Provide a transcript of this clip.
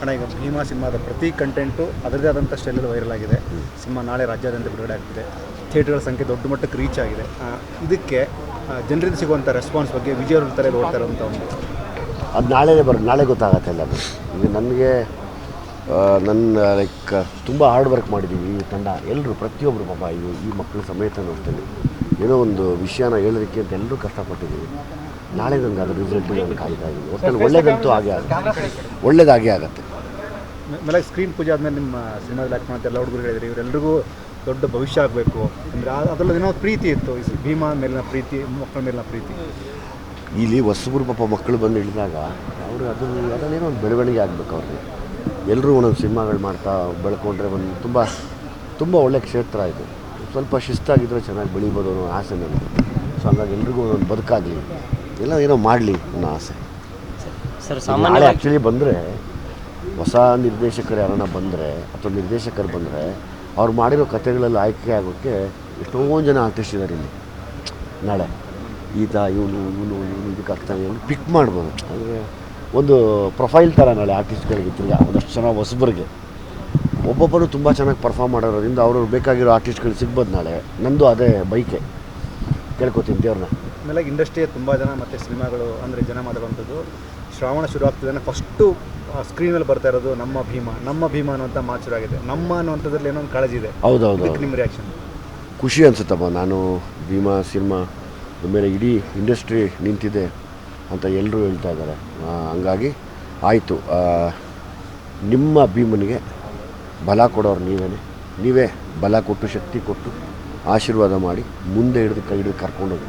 ಅಣ್ಣ, ಈಗ ಭೀಮಾ ಸಿನಿಮಾದ ಪ್ರತಿ ಕಂಟೆಂಟು ಅದರದೇ ಆದಂಥ ಸ್ಟೈಲಲ್ಲಿ ವೈರಲ್ ಆಗಿದೆ. ಸಿನಿಮಾ ನಾಳೆ ರಾಜ್ಯಾದ್ಯಂತ ಬಿಡುಗಡೆ ಆಗ್ತಿದೆ. ಥಿಯೇಟರ್ಗಳ ಸಂಖ್ಯೆ ದೊಡ್ಡ ಮಟ್ಟಕ್ಕೆ ರೀಚ್ ಆಗಿದೆ. ಇದಕ್ಕೆ ಜನರಿಂದ ಸಿಗುವಂಥ ರೆಸ್ಪಾನ್ಸ್ ಬಗ್ಗೆ ವಿಜಯ್ ಅವ್ರ ತಲೆಯಲ್ಲಿ ಓಡ್ತಾ ಇರೋಂಥ ಒಂದು ಅದು ನಾಳೆ ಬರೋ, ನಾಳೆ ಗೊತ್ತಾಗತ್ತೆ ಎಲ್ಲದು ಈಗ ನನಗೆ ನನ್ನ ಲೈಕ್ ತುಂಬ ಹಾರ್ಡ್ ವರ್ಕ್ ಮಾಡಿದ್ದೀವಿ ಈ ತಂಡ. ಎಲ್ಲರೂ ಪ್ರತಿಯೊಬ್ಬರು ಪಾಪ ಇವು ಈ ಮಕ್ಕಳ ಸಮೇತ ನೋಡ್ತೀನಿ ಏನೋ ಒಂದು ವಿಷಯನ ಹೇಳೋದಕ್ಕೆ ಅಂತ ಎಲ್ಲರೂ ಕಷ್ಟಪಟ್ಟಿದ್ದೀವಿ ನಾಳೆ ನನಗೆ ಅದು ರಿಸಲ್ಟ್ ನಾನು ಕಾಯ್ತಾ ಇದ್ದೀನಿ ಒಟ್ಟಲ್ಲಿ ಒಳ್ಳೇದಂತೂ ಆಗೇ ಆಗುತ್ತೆ. ಒಳ್ಳೇದಾಗೇ ಆಗುತ್ತೆ. ಆಮೇಲೆ ಸ್ಕ್ರೀನ್ ಪೂಜೆ ಆದಮೇಲೆ ನಿಮ್ಮ ಸಿನಿಮಾದಲ್ಲಿ ಆ್ಯಕ್ಟ್ ಮಾಡ್ತಾ ಎಲ್ಲ ಹುಡುಗರು ಹೇಳಿದ್ರಿ. ಇವರೆಲ್ಲರಿಗೂ ದೊಡ್ಡ ಭವಿಷ್ಯ ಆಗಬೇಕು. ಅಂದರೆ ಅದರಲ್ಲಿ ಏನೋ ಪ್ರೀತಿ ಇತ್ತು. ಈ ಭೀಮಾ ಮೇಲಿನ ಪ್ರೀತಿ ಮಕ್ಕಳ ಮೇಲಿನ ಪ್ರೀತಿ. ಇಲ್ಲಿ ಹೊಸಬ್ರು ಪಾಪ ಮಕ್ಕಳು ಬಂದು ಇಳಿದಾಗ ಅವರು ಅದು ಅದನ್ನೇನೋ ಒಂದು ಬೆಳವಣಿಗೆ ಆಗಬೇಕು ಅವ್ರಿಗೆ. ಎಲ್ಲರೂ ಒಂದೊಂದು ಸಿನಿಮಾಗಳು ಮಾಡ್ತಾ ಬೆಳ್ಕೊಂಡ್ರೆ ಒಂದು ತುಂಬ ತುಂಬ ಒಳ್ಳೆ ಕ್ಷೇತ್ರ ಇದು. ಸ್ವಲ್ಪ ಶಿಸ್ತಾಗಿದ್ದರೆ ಚೆನ್ನಾಗಿ ಬೆಳಿಬೋದು ಅನ್ನೋ ಆಸೆ ನನಗೆ. ಸೊ ಹಂಗಾಗಿ ಎಲ್ರಿಗೂ ಒಂದೊಂದು ಬದುಕಾಗಲಿ. ಎಲ್ಲ ಏನೋ ಮಾಡಲಿ ಅನ್ನೋ ಆಸೆ. ಸರ್ ಸಾಮಾನ್ಯ ಆ್ಯಕ್ಚುಲಿ ಬಂದರೆ ಹೊಸ ನಿರ್ದೇಶಕರು ಯಾರನ್ನ ಬಂದರೆ ಅಥವಾ ನಿರ್ದೇಶಕರು ಬಂದರೆ ಅವ್ರು ಮಾಡಿರೋ ಕಥೆಗಳಲ್ಲಿ ಆಯ್ಕೆ ಆಗೋಕ್ಕೆ ಎಷ್ಟೊಂದು ಜನ ಆರ್ಟಿಸ್ಟ್ ಇದ್ದಾರೆ ಇಲ್ಲಿ. ನಾಳೆ ಈತ ಇವನು ಇವನು ಇವನು ಇದಕ್ಕೆ ಆಗ್ತಾನೆ ಇವನು ಪಿಕ್ ಮಾಡ್ಬೋದು. ಅಂದರೆ ಒಂದು ಪ್ರೊಫೈಲ್ ಥರ ನಾಳೆ ಆರ್ಟಿಸ್ಟ್ಗಳಿಗೆ ತಿರ್ಗ ಒಂದಷ್ಟು ಜನ ಹೊಸಬರಿಗೆ. ಒಬ್ಬೊಬ್ಬರು ತುಂಬ ಚೆನ್ನಾಗಿ ಪರ್ಫಾರ್ಮ್ ಮಾಡೋದ್ರಿಂದ ಅವ್ರವ್ರು ಬೇಕಾಗಿರೋ ಆರ್ಟಿಸ್ಟ್ಗಳು ಸಿಗ್ಬೋದು ನಾಳೆ. ನಂದು ಅದೇ ಬೈಕೆ. ಕೇಳ್ಕೊತೀನಿ ದೇವ್ರನ್ನ ಆಮೇಲೆ ಇಂಡಸ್ಟ್ರಿಯ ತುಂಬ ಜನ ಮತ್ತು ಸಿನಿಮಾಗಳು ಅಂದರೆ ಜನ ಮಾಡುವಂಥದ್ದು ಶ್ರಾವಣ ಶುರು ಆಗ್ತಿದ್ದಾನೆ ಫಸ್ಟು ಸ್ಕ್ರೀನಲ್ಲಿ ಬರ್ತಾ ಇರೋದು ನಮ್ಮ ಭೀಮ ನಮ್ಮ ಭೀಮ ಅನ್ನುವಂಥ ಮಾತು ಶುರು ಆಗಿದೆ. ನಮ್ಮ ಅನ್ನುವಂಥದ್ರಲ್ಲಿ ಏನೋ ಒಂದು ಕಾಳಜಿ ಇದೆ. ಹೌದೌದು. ಹೌದು ನಿಮ್ಮ ರಿಯಾಕ್ಷನ್ ಖುಷಿ ಅನಿಸುತ್ತಪ್ಪ ನಾನು ಭೀಮಾ ಸಿನಿಮಾ ಮೇಲೆ ಇಡೀ ಇಂಡಸ್ಟ್ರಿ ನಿಂತಿದೆ ಅಂತ ಎಲ್ಲರೂ ಹೇಳ್ತಾ ಇದ್ದಾರೆ. ಹಂಗಾಗಿ ಆಯಿತು. ನಿಮ್ಮ ಭೀಮನಿಗೆ ಬಲ ಕೊಡೋರು ನೀವೇ ನೀವೇ ಬಲ ಕೊಟ್ಟು ಶಕ್ತಿ ಕೊಟ್ಟು ಆಶೀರ್ವಾದ ಮಾಡಿ ಮುಂದೆ ಹಿಡಿದು ಕೈ ಹಿಡಿದು ಕರ್ಕೊಂಡೋಗಿ